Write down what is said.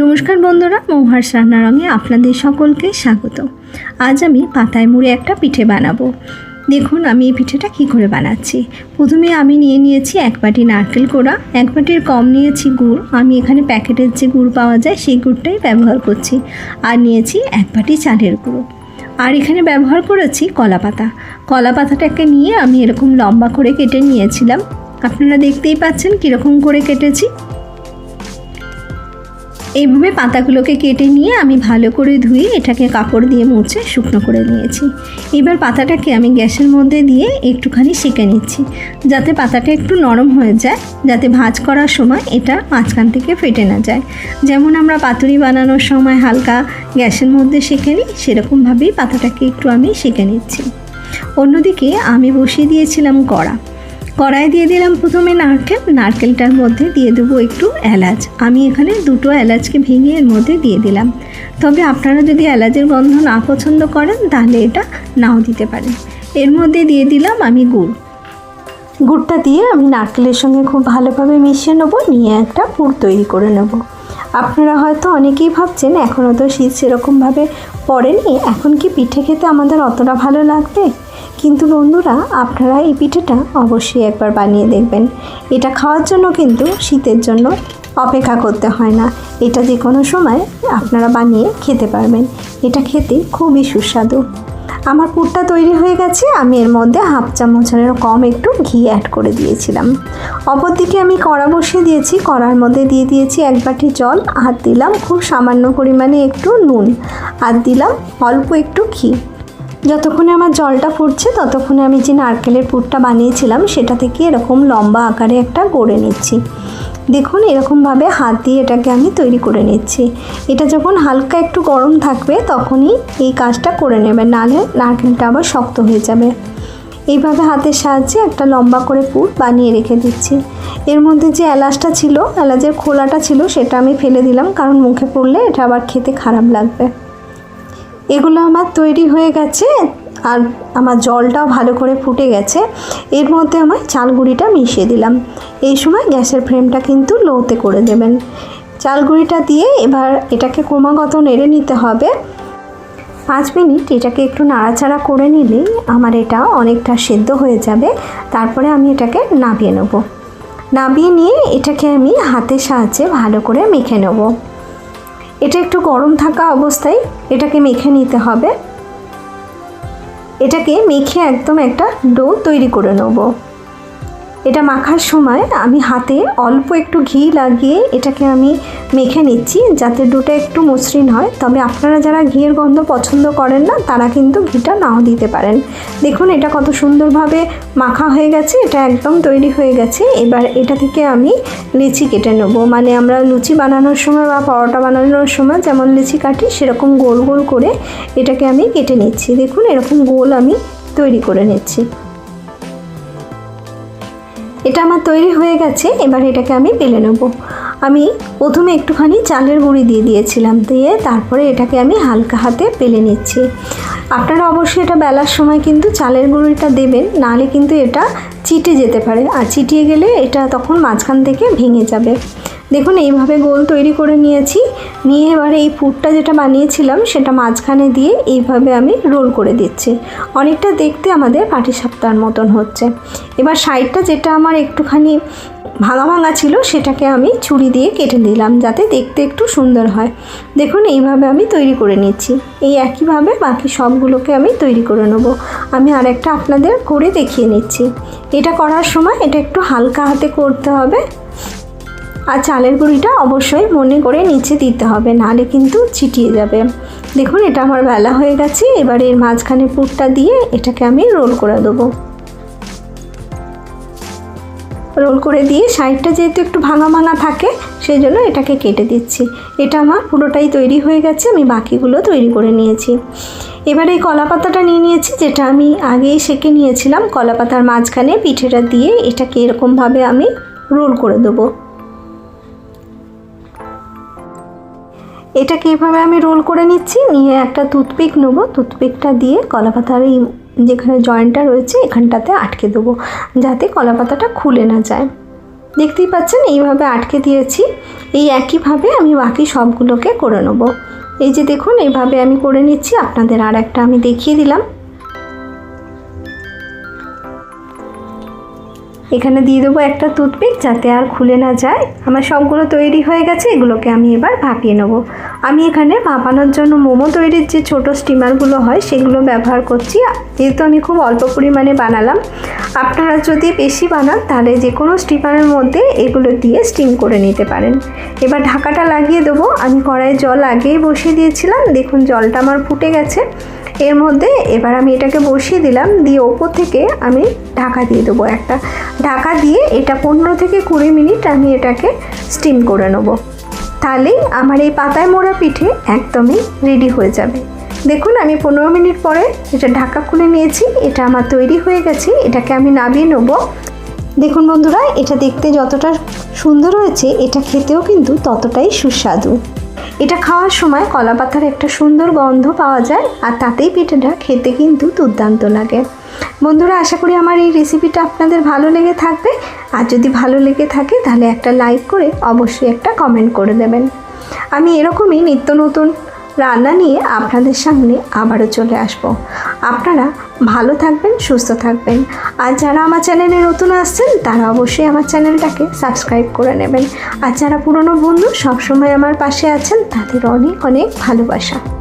নমস্কার বন্ধুরা, মৌহার রান্নারঙে আপনাদের সকলকে স্বাগত। আজ আমি পাতায় মুড়ে একটা পিঠে বানাবো। দেখুন আমি এই পিঠেটা কী করে বানাচ্ছি। প্রথমে আমি নিয়ে নিয়েছি এক বাটি নারকেল কোড়া, এক বাটির কম নিয়েছি গুড়। আমি এখানে প্যাকেটের যে গুড় পাওয়া যায়, সেই গুড়টাই ব্যবহার করছি। আর নিয়েছি এক বাটি চালের গুঁড়ো। আর এখানে ব্যবহার করেছি কলা পাতা। কলা পাতাটাকে নিয়ে আমি এরকম লম্বা করে কেটে নিয়েছিলাম। আপনারা দেখতেই পাচ্ছেন কীরকম করে কেটেছি। এইভাবে পাতাগুলোকে কেটে নিয়ে আমি ভালো করে ধুয়ে এটাকে কাপড় দিয়ে মুছে শুকনো করে নিয়েছি। এবার পাতাটাকে আমি গ্যাসের মধ্যে দিয়ে একটুখানি সেঁকে নিচ্ছি। যাতে পাতাটা একটু নরম হয়ে যায়, যাতে ভাজ করার সময় এটা মাঝখান থেকে ফেটে না যায়। যেমন আমরা পাতুরি বানানোর সময় হালকা গ্যাসের মধ্যে সেঁকে নিই, সেরকমভাবেই পাতাটাকে একটু আমি সেঁকে নিচ্ছি। অন্যদিকে আমি বসিয়ে দিয়েছিলাম কড়া। কড়াই দিয়ে দিলাম প্রথমে নারকেল। নারকেলটার মধ্যে দিয়ে দেবো একটু এলাচ। আমি এখানে দুটো এলাচকে ভেঙে এর মধ্যে দিয়ে দিলাম। তবে আপনারা যদি এলাচের গন্ধ না পছন্দ করেন, তাহলে এটা নাও দিতে পারেন। এর মধ্যে দিয়ে দিলাম আমি গুড়। গুড়টা দিয়ে আমি নারকেলের সঙ্গে খুব ভালোভাবে মিশিয়ে নেব, নিয়ে একটা পুর তৈরি করে নেব। আপনারা হয়তো অনেকেই ভাবছেন, এখনও তো শীত সেরকমভাবে পড়েনি। এখন কি পিঠে খেতে আমাদের অতটা ভালো লাগবে? কিন্তু বন্ধুরা, আপনারা এই পিঠেটা অবশ্যই একবার বানিয়ে দেখবেন। এটা খাওয়ার জন্য কিন্তু শীতের জন্য অপেক্ষা করতে হয় না। এটা যে কোনো সময় আপনারা বানিয়ে খেতে পারবেন। এটা খেতে খুবই সুস্বাদু। আমার পুরটা তৈরি হয়ে গেছে। আমি এর মধ্যে হাফ চামচেরও কম একটু ঘি অ্যাড করে দিয়েছিলাম। অপরদিকে আমি কড়া বসিয়ে দিয়েছি। কড়ার মধ্যে দিয়ে দিয়েছি এক বাটি জল। আর দিলাম খুব সামান্য পরিমাণে একটু নুন। আর দিলাম অল্প একটু ঘি। যতক্ষণে আমার জলটা ফুটছে, ততক্ষণে আমি যে নারকেলের পুরটা বানিয়েছিলাম, সেটা থেকে এরকম লম্বা আকারে একটা গড়ে নিচ্ছি। দেখুন, এরকমভাবে হাত দিয়ে এটাকে আমি তৈরি করে নিচ্ছি। এটা যখন হালকা একটু গরম থাকবে, তখনই এই কাজটা করে নেবেন নাহলে নারকেলটা আবার শক্ত হয়ে যাবে। এইভাবে হাতের সাহায্যে একটা লম্বা করে পুর বানিয়ে রেখে দিচ্ছি। এর মধ্যে যে এলাচটা ছিল, এলাচের খোলাটা ছিল, সেটা আমি ফেলে দিলাম, কারণ মুখে পড়লে এটা আবার খেতে খারাপ লাগবে। এগুলো আমার তৈরি হয়ে গেছে আর আমার জলটাও ভালো করে ফুটে গেছে। এর মধ্যে আমার চালগুড়িটা মিশিয়ে দিলাম। এই সময় গ্যাসের ফ্লেমটা কিন্তু লোতে করে দেবেন চালগুড়িটা দিয়ে এবার এটাকে ক্রমাগত নেড়ে নিতে হবে। পাঁচ মিনিট এটাকে একটু নাড়াচাড়া করে নিলেই আমার এটা অনেকটা সেদ্ধ হয়ে যাবে। তারপরে আমি এটাকে নাবিয়ে নেব। নাবিয়ে নিয়ে এটাকে আমি হাতের সাহায্যে ভালো করে মেখে নেব। এটা একটু গরম থাকা অবস্থায় এটাকে মেখে নিতে হবে। এটাকে মেখে একদম একটা ডো তৈরি করে নেব। এটা মাখার সময় আমি হাতে অল্প একটু ঘি লাগিয়ে এটাকে আমি মেখে নিচ্ছি, যাতে ডোটা একটু মসৃণ হয়। তবে আপনারা যারা ঘিয়ের গন্ধ পছন্দ করেন না, তারা কিন্তু ঘিটা নাও দিতে পারেন। দেখুন এটা কত সুন্দরভাবে মাখা হয়ে গেছে, এটা একদম তৈরি হয়ে গেছে। এবার এটা থেকে আমি লিচি কেটে নেব। মানে আমরা লুচি বানানোর সময় বা পরোটা বানানোর সময় যেমন লিচি কাটি, সেরকম গোল গোল করে এটাকে আমি কেটে নিচ্ছি। দেখুন এরকম গোল আমি তৈরি করে নিচ্ছি। এটা আমার তৈরি হয়ে গেছে, এবার এটাকে আমি বেলে নেব। আমি প্রথমে একটুখানি চালের গুঁড়ি দিয়ে দিয়েছিলাম, দিয়ে তারপরে এটাকে আমি হালকা হাতে বেলে নিচ্ছি। আপনারা অবশ্যই এটা বেলার সময় কিন্তু চালের গুঁড়িটা দেবেন, নাহলে কিন্তু এটা চিটে যেতে পারে। আর চিটিয়ে গেলে এটা তখন মাঝখান থেকে ভেঙে যাবে। দেখুন, এইভাবে গোল তৈরি করে নিয়েছি। নিয়ে এবার এই পুরটা যেটা বানিয়েছিলাম, সেটা মাঝখানে দিয়ে এইভাবে আমি রোল করে দিচ্ছি। অনেকটা দেখতে আমাদের পাটি সাপ্তার মতন হচ্ছে। এবার সাইডটা যেটা আমার একটুখানি ভাঙা ভাঙা ছিল, সেটাকে আমি ছুরি দিয়ে কেটে দিলাম যাতে দেখতে একটু সুন্দর হয়। দেখুন, এইভাবে আমি তৈরি করে নিচ্ছি। এই একইভাবে বাকি সবগুলোকে আমি তৈরি করে নেব। আমি আরেকটা আপনাদের করে দেখিয়ে নিচ্ছি। এটা করার সময় এটা একটু হালকা হাতে করতে হবে। আর চালের গুঁড়িটা অবশ্যই মনে করে নিচে দিতে হবে, নাহলে কিন্তু ছিটিয়ে যাবে। দেখুন, এটা আমার বেলা হয়ে গেছে, এবার এর মাঝখানে পুরটা দিয়ে এটাকে আমি রোল করে দেবো। রোল করে দিয়ে সাইডটা যেহেতু একটু ভাঙা ভাঙা থাকে, সেই জন্য এটাকে কেটে দিচ্ছি। এটা আমার পুরোটাই তৈরি হয়ে গেছে, আমি বাকিগুলো তৈরি করে নিয়েছি। এবার এই কলা পাতাটা নিয়ে নিয়েছি, যেটা আমি আগেই সেঁকে নিয়েছিলাম। কলা পাতার মাঝখানে পিঠেটা দিয়ে এটাকে এরকমভাবে আমি রোল করে দেবো। এটাকে এভাবে আমি রোল করে নিচ্ছি, নিয়ে একটা টুথপিক নেব। টুথপিকটা দিয়ে কলা পাতার এই যেখানে জয়েন্টটা রয়েছে, এখানটাতে আটকে দেবো, যাতে কলা পাতাটা খুলে না যায়। দেখতেই পাচ্ছেন, এইভাবে আটকে দিয়েছি। এই একইভাবে আমি বাকি সবগুলোকে করে নেব। এই যে দেখুন এইভাবে আমি করে নিচ্ছি। আপনাদের আর একটা আমি দেখিয়ে দিলাম। এখানে দিয়ে দেবো একটা টুথপিক যাতে আর খুলে না যায়। আমার সবগুলো তৈরি হয়ে গেছে, এগুলোকে আমি এবার ভাপিয়ে নেব। আমি এখানে ভাপানোর জন্য মোমো তৈরির যে ছোট স্টিমারগুলো হয়, সেগুলো ব্যবহার করছি। যেহেতু আমি খুব অল্প পরিমাণে বানালাম, আপনারা যদি বেশি বানান, তাহলে যে কোনো স্টিমারের মধ্যে এগুলো দিয়ে স্টিম করে নিতে পারেন। এবার ঢাকাটা লাগিয়ে দেবো। আমি কড়াইয়ে জল আগেই বসিয়ে দিয়েছিলাম। দেখুন, জলটা আমার ফুটে গেছে। এর মধ্যে এবার আমি এটাকে বসিয়ে দিলাম। দিয়ে ওপর থেকে আমি ঢাকা দিয়ে দেবো একটা। ঢাকা দিয়ে এটা পনেরো থেকে কুড়ি মিনিট আমি এটাকে স্টিম করে নেব। তাহলেই আমার এই পাতায় মোড়া পিঠে একদমই রেডি হয়ে যাবে। দেখুন, আমি পনেরো মিনিট পরে এটা ঢাকা খুলে নিয়েছি, এটা আমার তৈরি হয়ে গেছে, এটাকে আমি নামিয়ে নেব। দেখুন বন্ধুরা, এটা দেখতে যতটা সুন্দর হয়েছে, এটা খেতেও কিন্তু ততটাই সুস্বাদু। এটা খাওয়ার সময় কলা পাতার একটা সুন্দর গন্ধ পাওয়া যায়, আর তাতেই পিঠেটা খেতে কিন্তু দুর্দান্ত লাগে। বন্ধুরা, আশা করি আমার এই রেসিপিটা আপনাদের ভালো লেগে থাকবে। আর যদি ভালো লেগে থাকে, তাহলে একটা লাইক করে অবশ্যই একটা কমেন্ট করে দেবেন। আমি এরকমই নিত্য নতুন রান্না নিয়ে আপনাদের সামনে আবারও চলে আসব। আপনারা ভালো থাকবেন, সুস্থ থাকবেন। আর যারা আমার চ্যানেলে নতুন আসছেন, তারা অবশ্যই আমার চ্যানেলটাকে সাবস্ক্রাইব করে নেবেন। আর যারা পুরনো বন্ধু, সবসময় আমার পাশে আছেন, তাদের অনেক অনেক ভালোবাসা।